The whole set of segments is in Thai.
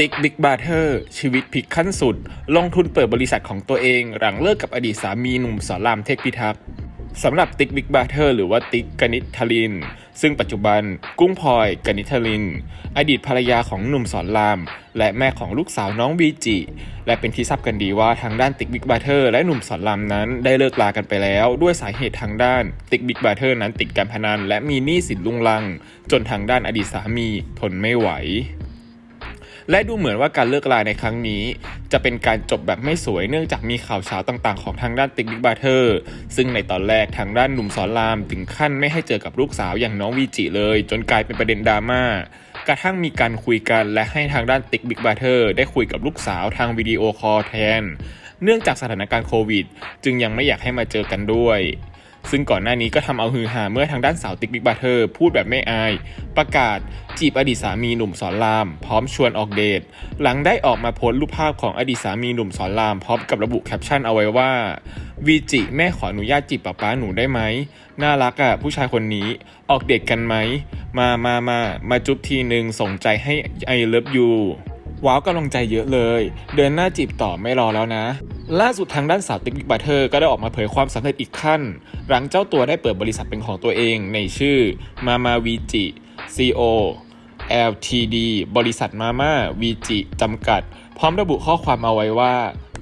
ติ๊กบิ๊กบาร์เทอร์ชีวิตพลิกขั้นสุด ลงทุนเปิดบริษัทของตัวเอง หลังเลิกกับอดีตสามีหนุ่มสอนรามเทคพิทักษ์สำหรับติ๊กบิ๊กบาร์เทอร์หรือว่าติ๊กกนิษฐลิน ซึ่งปัจจุบันกุ้งพลอยกนิษฐลิน อดีตภรรยาของหนุ่มสอนราม และแม่ของลูกสาวน้องวีจิ และเป็นที่ทราบกันดีว่าทางด้านติ๊กบิ๊กบาร์เทอร์และหนุ่มสอนรามนั้นได้เลิกลากันไปแล้ว ด้วยสาเหตุทางด้านติ๊กบิ๊กบาร์เทอร์นั้นติดการพนันและมีหนี้สินลุงลัง จนทางด้านอดีตสามีทนไม่ไหว และดูเหมือนว่าการเลิกลาในครั้งนี้ จะเป็นการจบแบบไม่สวยเนื่องจากมีข่าวเช้าต่างๆ ของทางด้านติ๊กบิ๊กบาร์เทอร์ซึ่งในตอนแรกทางด้านหนุ่มสอนรามถึงขั้นไม่ให้เจอกับลูกสาวอย่างน้องวีจิเลย จนกลายเป็นประเด็นดราม่ากระทั่งมีการคุยกันและให้ทางด้านติ๊กบิ๊กบาร์เทอร์ได้คุยกับลูกสาวทางวิดีโอคอลแทน เนื่องจากสถานการณ์โควิด จึงยังไม่อยากให้มาเจอกันด้วย ซึ่งก่อนหน้านี้ก็ทำเอาฮือฮาเมื่อทางด้านสาวติ๊กบิ๊กบาร์เทอร์พูดแบบไม่อาย ประกาศจีบอดีตสามีหนุ่มสอนราม พร้อมชวนออกเดท หลังได้ออกมาโพสต์รูปภาพของอดีตสามีหนุ่มสอนราม พร้อมกับระบุแคปชั่นเอาไว้ว่าวีจิแม่ขออนุญาตจีบป๊าป๊าหนูได้ไหมน่ารักอะ่ะผู้ชายคนนี้ออกเดทกันไหมมามามามาจุ๊บทีหนึ่งส่งใจให้ไอเลิฟยู ว้าวกำลังใจเยอะเลย เดินหน้าจีบต่อไม่รอแล้วนะ ล่าสุดทางด้านสาวติ๊กบิ๊กบัตเทอร์ก็ได้ออกมาเผยความสำเร็จอีกขั้น หลังเจ้าตัวได้เปิดบริษัทเป็นของตัวเองในชื่อมามาวีจิ CO LTD บริษัทมาม่าวีจิจำกัด พร้อมระบุข้อความเอาไว้ว่า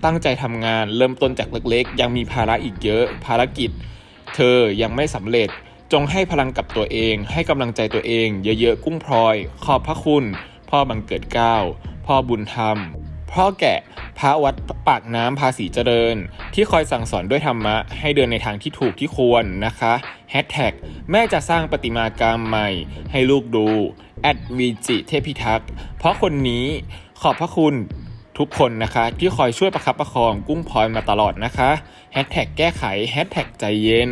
ตั้งใจทำงานเริ่มต้นจากเล็กๆ ยังมีภาระอีกเยอะ ภารกิจ เธอยังไม่สำเร็จ จงให้พลังกับตัวเอง ให้กำลังใจตัวเอง เยอะๆ กุ้งพลอย ขอบพระคุณ พ่อบังเกิดเก้า พ่อบุญธรรม พ่อแกะพระวัดปากน้ำภาษีเจริญ ที่คอยสั่งสอนด้วยธรรมะ ให้เดินในทางที่ถูกที่ควรนะคะแฮชแท็กแม่จะสร้างประติมากรรมใหม่ ให้ลูกดูแอดวีจิเทพิทักษ์เพราะคนนี้ขอบพระคุณทุกคนนะคะที่คอยช่วยประคับประคองกุ้งพลอยมาตลอดนะคะแฮชแท็กแก้ไขแฮชแท็กใจเย็น